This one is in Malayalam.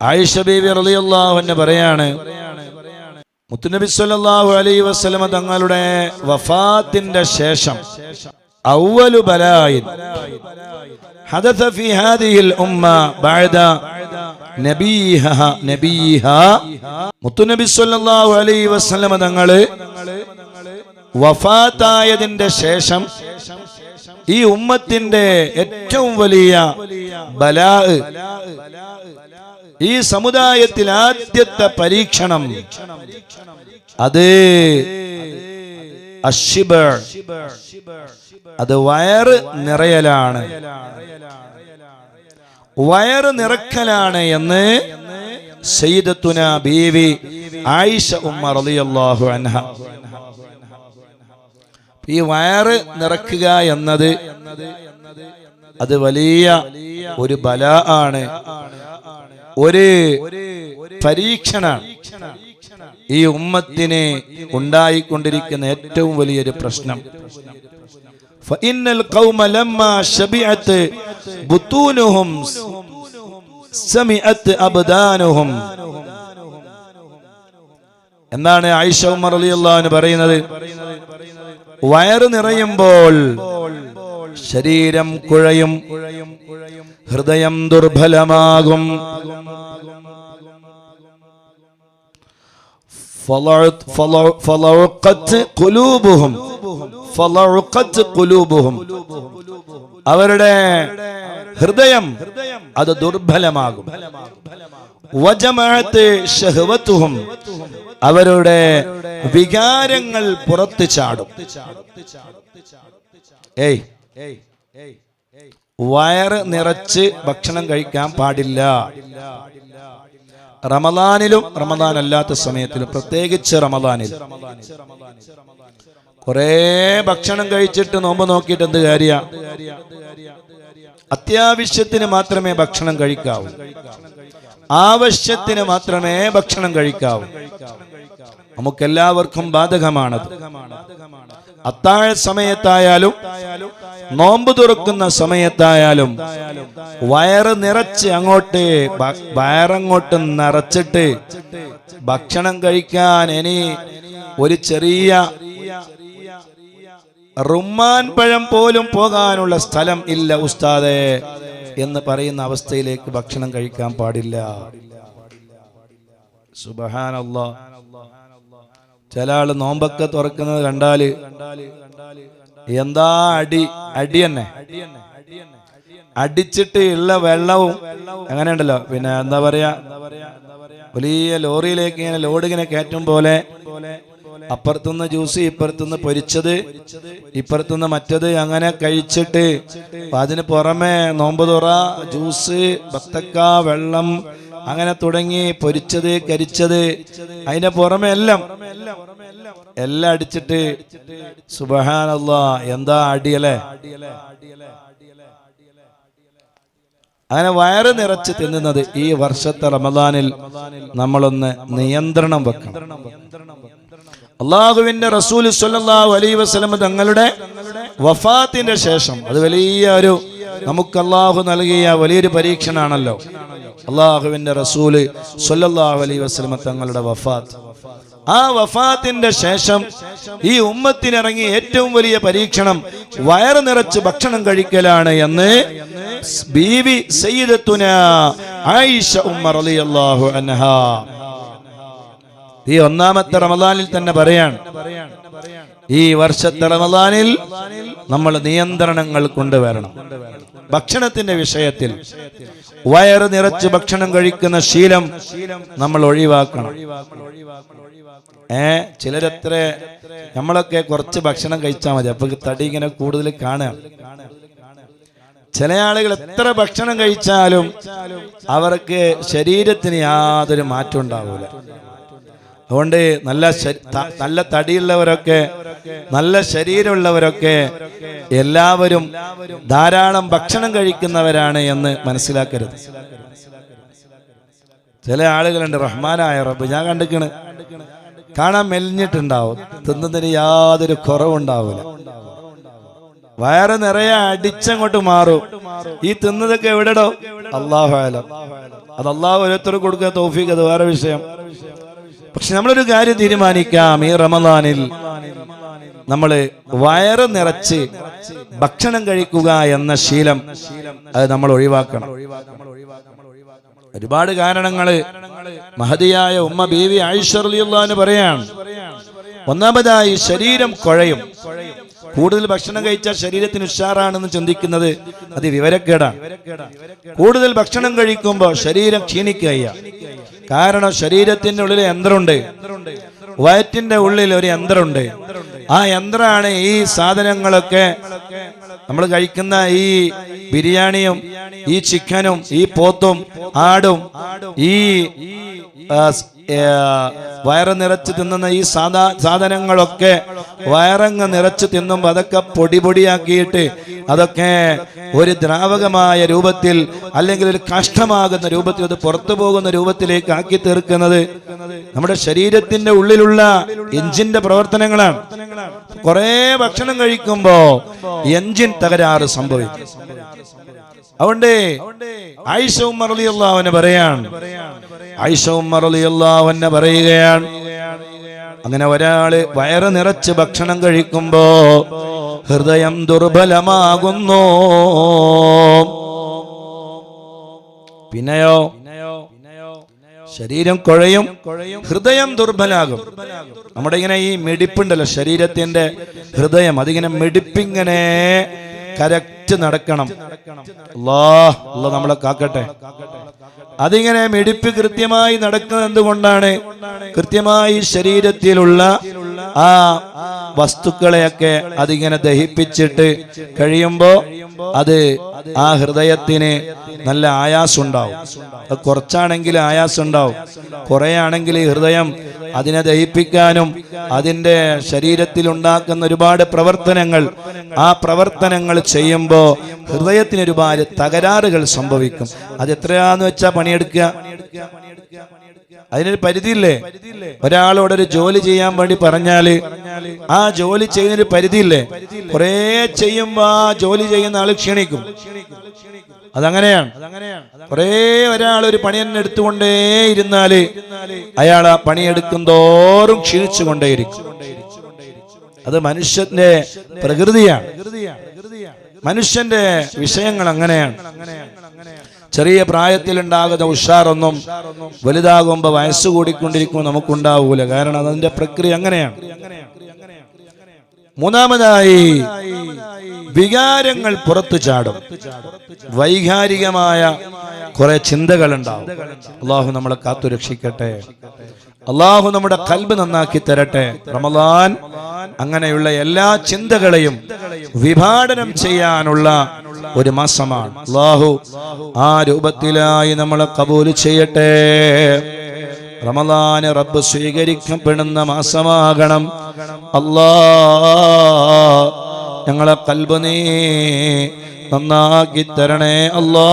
ആയിഷ റളിയല്ലാഹു പറയാണ് മുത്തുനബി സല്ലല്ലാഹു അലൈഹി വസല്ലമ തങ്ങളുടെ വഫാത്തിന്റെ ശേഷം അവലു ഉമ്മ നബീഹ നബീഹ. അലൈഹി വസല്ലമ വഫാത്തായതിന്റെ ശേഷം ഈ ഉമ്മത്തിന്റെ ഏറ്റവും വലിയ ബലാ ഈ സമുദായത്തിൽ ആദ്യത്തെ പരീക്ഷണം അത് അത് വയറ് നിറയലാണ്. വയറ് നിറക്കലാണ് എന്ന് സയ്യിദത്തുന ബീവി ആയിഷ ഉമ്മ റളിയല്ലാഹു അൻഹ. ഈ വയറ് നിറക്കുക എന്നത് അത് വലിയ ഒരു ബല ആണ്. ഒരു പരീക്ഷണം ഈ ഉമ്മത്തിന് ഉണ്ടായിക്കൊണ്ടിരിക്കുന്ന ഏറ്റവും വലിയൊരു പ്രശ്നം. എന്താണ് ആയിഷ പറയുന്നത്. വയറ് നിറയുമ്പോൾ ശരീരം കുഴയും. ഹൃദയം ദുർബലമാകും. അവരുടെ ഹൃദയം അത് ദുർബലമാകും. അവരുടെ വികാരങ്ങൾ പുറത്തു ചാടും. ഏയ്. വയറ് നിറച്ച് ഭക്ഷണം കഴിക്കാൻ പാടില്ല. റമദാനിലും റമദാൻ അല്ലാത്ത സമയത്തിലും പ്രത്യേകിച്ച് റമദാനിൽ. കുറേ ഭക്ഷണം കഴിച്ചിട്ട് നോമ്പ് നോക്കിയിട്ട് എന്ത് കാര്യ? അത്യാവശ്യത്തിന് മാത്രമേ ഭക്ഷണം കഴിക്കാവൂ. ആവശ്യത്തിന് മാത്രമേ ഭക്ഷണം കഴിക്കാവൂ. നമുക്കെല്ലാവർക്കും ബാധകമാണത്. അത്താഴ സമയത്തായാലും നോമ്പ് തുറക്കുന്ന സമയത്തായാലും വയറ് നിറച്ച് അങ്ങോട്ട് വയറങ്ങോട്ട് നിറച്ചിട്ട് ഭക്ഷണം കഴിക്കാൻ ഇനി ഒരു ചെറിയ റുമാൻ പഴം പോലും പോകാനുള്ള സ്ഥലം ഇല്ല ഉസ്താദെ എന്ന് പറയുന്ന അവസ്ഥയിലേക്ക് ഭക്ഷണം കഴിക്കാൻ പാടില്ല. സുബഹാനല്ലാ. ചില ആൾ നോമ്പൊക്കെ തുറക്കുന്നത് കണ്ടാൽ എന്താ അടി? അടി തന്നെ. അടിച്ചിട്ട് ഉള്ള വെള്ളവും അങ്ങനെയുണ്ടല്ലോ. പിന്നെ എന്താ പറയാ? വലിയ ലോറിയിലേക്ക് ഇങ്ങനെ ലോഡ് ഇങ്ങനെ കയറ്റും പോലെ അപ്പുറത്തുനിന്ന് ജ്യൂസ് ഇപ്പുറത്തുനിന്ന് പൊരിച്ചത് ഇപ്പുറത്തുനിന്ന് മറ്റത് അങ്ങനെ കഴിച്ചിട്ട് അതിന് പുറമെ നോമ്പ് തുറ ജ്യൂസ് ബത്തക്ക വെള്ളം അങ്ങനെ തുടങ്ങി പൊരിച്ചത് കരിച്ചത് അതിന്റെ പുറമെ എല്ലാം എല്ലാം അടിച്ചിട്ട് സുബഹാനല്ല എന്താ അടിയല്ലേ? അങ്ങനെ വയറ് നിറച്ച് തിന്നുന്നത് ഈ വർഷത്തെ റമദാനിൽ നമ്മളൊന്ന് നിയന്ത്രണം വെക്കണം. അള്ളാഹുവിന്റെ റസൂൽ സല്ലല്ലാഹു അലൈഹി വസല്ലം തങ്ങളുടെ വഫാത്തിന്റെ ശേഷം അത് വലിയ ഒരു നമുക്ക് അള്ളാഹു നൽകിയ വലിയൊരു പരീക്ഷണാണല്ലോ. അള്ളാഹുവിന്റെ റസൂൽ സൊല്ലാഹു അലൈ വസ്ലമ തങ്ങളുടെ വഫാത്ത്. ആ വഫാത്തിന്റെ ശേഷം ഈ ഉമ്മത്തിനിറങ്ങി ഏറ്റവും വലിയ പരീക്ഷണം വയറ് നിറച്ച് ഭക്ഷണം കഴിക്കലാണ് എന്ന് ബീവി സയ്യിദത്തുന ആയിഷ റളിയല്ലാഹു ഈ ഒന്നാമത്തെ റമദാനിൽ തന്നെ പറയാണ് ഈ വർഷത്തെ റമദാനിൽ നമ്മൾ നിയന്ത്രണങ്ങൾ കൊണ്ടുവരണം. ഭക്ഷണത്തിന്റെ വിഷയത്തിൽ വയറ് നിറച്ച് ഭക്ഷണം കഴിക്കുന്ന ശീലം നമ്മൾ ഒഴിവാക്കണം. ഏ ചിലരത്ര നമ്മളൊക്കെ കുറച്ച് ഭക്ഷണം കഴിച്ചാൽ മതി. അപ്പൊ തടി ഇങ്ങനെ കൂടുതൽ കാണുക. ചില ആളുകൾ എത്ര ഭക്ഷണം കഴിച്ചാലും അവർക്ക് ശരീരത്തിന് യാതൊരു മാറ്റം ഉണ്ടാവൂല. അതുകൊണ്ട് നല്ല നല്ല തടിയുള്ളവരൊക്കെ നല്ല ശരീരമുള്ളവരൊക്കെ എല്ലാവരും ധാരാളം ഭക്ഷണം കഴിക്കുന്നവരാണ് എന്ന് മനസ്സിലാക്കരുത്. ചില ആളുകളുണ്ട് റഹ്മാനായ റബ്ബ് ഞാൻ കണ്ടിക്കണ്. കാണാൻ മെലിഞ്ഞിട്ടുണ്ടാവും. തിന്നതിന് യാതൊരു കുറവുണ്ടാവില്ല വയറ് നിറയെ അടിച്ചങ്ങോട്ട് മാറും. ഈ തിന്നതൊക്കെ എവിടെടോ? അള്ളാഹു അത് അള്ളാഹു ഓരോരുത്തർ കൊടുക്കുക തൗഫീഖ് അത് വേറെ വിഷയം. പക്ഷെ നമ്മളൊരു കാര്യം തീരുമാനിക്കാം ഈ റമദാനിൽ നമ്മൾ വയറ് നിറച്ച് ഭക്ഷണം കഴിക്കുക എന്ന ശീലം അത് നമ്മൾ ഒഴിവാക്കണം. ഒരുപാട് കാരണങ്ങൾ മഹതിയായ ഉമ്മ ബീവി ആയിഷറിയുള്ളന്ന് പറയാണ്. ഒന്നാമതായി ശരീരം കുഴയും. കൂടുതൽ ഭക്ഷണം കഴിച്ചാൽ ശരീരത്തിന് ഉഷാറാണെന്ന് ചിന്തിക്കുന്നത് അത് വിവരക്കേടാണ്. കൂടുതൽ ഭക്ഷണം കഴിക്കുമ്പോൾ ശരീരം ക്ഷീണിക്കുക കാരണം ശരീരത്തിന്റെ ഉള്ളിൽ യന്ത്രമുണ്ട്. വയറ്റിന്റെ ഉള്ളിൽ ഒരു യന്ത്രമുണ്ട്. ആ യന്ത്രമാണ് ഈ സാധനങ്ങളൊക്കെ നമ്മൾ കഴിക്കുന്ന ഈ ബിരിയാണിയും ഈ ചിക്കനും ഈ പോത്തും ആടും ഈ വയറ് നിറച്ച് തിന്നുന്ന ഈ സാധാ സാധനങ്ങളൊക്കെ വയറങ്ങ് നിറച്ച് തിന്നുമ്പോൾ അതൊക്കെ പൊടി പൊടിയാക്കിയിട്ട് അതൊക്കെ ഒരു ദ്രാവകമായ രൂപത്തിൽ അല്ലെങ്കിൽ ഒരു കഷ്ടമാകുന്ന രൂപത്തിൽ അത് പുറത്തു പോകുന്ന രൂപത്തിലേക്ക് ആക്കി തീർക്കുന്നത് നമ്മുടെ ശരീരത്തിന്റെ ഉള്ളിലുള്ള എഞ്ചിന്റെ പ്രവർത്തനങ്ങളാണ്. കുറേ ഭക്ഷണം കഴിക്കുമ്പോ എഞ്ചിൻ തകരാറ് സംഭവിക്കും. അതുകൊണ്ട് ആയിഷ ഉമ്മർ അവന് പറയാണ് ആയിഷ ഉമ്മർ റളിയല്ലാഹുവിനെ പറയുകയാണ് അങ്ങനെ ഒരാൾ വയറ് നിറച്ച് ഭക്ഷണം കഴിക്കുമ്പോ ഹൃദയം ദുർബലമാകുന്നു. പിന്നെയോ? ശരീരം കുഴയും ഹൃദയം ദുർബലാകും. നമ്മുടെ ഇങ്ങനെ ഈ മിടിപ്പുണ്ടല്ലോ ശരീരത്തിന്റെ ഹൃദയം അതിങ്ങനെ മിടിപ്പിങ്ങനെ കരക്റ്റ് നടക്കണം. അള്ളാഹ് നമ്മളെ കാക്കട്ടെ. അതിങ്ങനെ മിടിപ്പ് കൃത്യമായി നടക്കുന്നത് എന്തുകൊണ്ടാണ്? കൃത്യമായി ശരീരത്തിലുള്ള ആ വസ്തുക്കളെയൊക്കെ അതിങ്ങനെ ദഹിപ്പിച്ചിട്ട് കഴിയുമ്പോ അത് ആ ഹൃദയത്തിന് നല്ല ആയാസം ഉണ്ടാവും കുറച്ചാണെങ്കിൽ ആയാസം ഉണ്ടാവും കുറെ ആണെങ്കിൽ ഹൃദയം അതിനെ ദഹിപ്പിക്കാനും അതിന്റെ ശരീരത്തിൽ ഉണ്ടാക്കുന്ന ഒരുപാട് പ്രവർത്തനങ്ങൾ ആ പ്രവർത്തനങ്ങൾ ചെയ്യുമ്പോൾ ഹൃദയത്തിന് ഒരുപാട് തകരാറുകൾ സംഭവിക്കും. അത് എത്രയാന്ന് വെച്ചാ പണിയെടുക്കുക? അതിനൊരു പരിധിയില്ലേ? ഒരാളോട് ഒരു ജോലി ചെയ്യാൻ വേണ്ടി പറഞ്ഞാൽ ആ ജോലി ചെയ്യുന്നൊരു പരിധിയില്ലേ? കുറേ ചെയ്യുമ്പോ ആ ജോലി ചെയ്യുന്ന ആൾ ക്ഷീണിക്കും. അതങ്ങനെയാണ്. കുറേ ഒരാൾ ഒരു പണി തന്നെ എടുത്തുകൊണ്ടേ ഇരുന്നാൽ അയാൾ ആ പണിയെടുക്കും തോറും ക്ഷീണിച്ചു കൊണ്ടേയിരിക്കും അത് മനുഷ്യന്റെ പ്രകൃതിയാണ്. മനുഷ്യന്റെ വിഷയങ്ങൾ അങ്ങനെയാണ്. ചെറിയ പ്രായത്തിൽ ഉണ്ടാകുന്ന ഉഷാറൊന്നും വലുതാകുമ്പോൾ വയസ്സ് കൂടിക്കൊണ്ടിരിക്കുമ്പോൾ നമുക്കുണ്ടാവൂല. കാരണം അതിന്റെ പ്രക്രിയ അങ്ങനെയാണ്. മൂന്നാമതായി വികാരങ്ങൾ പുറത്തു ചാടും. വൈകാരികമായ കുറെ ചിന്തകൾ ഉണ്ടാവും അള്ളാഹു നമ്മളെ കാത്തു രക്ഷിക്കട്ടെ അള്ളാഹു നമ്മുടെ കൽബ് നന്നാക്കി തരട്ടെ. റമദാൻ അങ്ങനെയുള്ള എല്ലാ ചിന്തകളെയും വിഭാടനം ചെയ്യാനുള്ള ഒരു മാസമാണ്. അള്ളാഹു ആ രൂപത്തിലായി നമ്മളെ കബൂൽ ചെയ്യട്ടെ. റമദാന് റബ്ബ് സ്വീകരിക്കപ്പെടുന്ന മാസമാകണം. അല്ലാ ഞങ്ങളെ കൽബ് നീ നന്നാക്കി തരണേ അല്ലാ.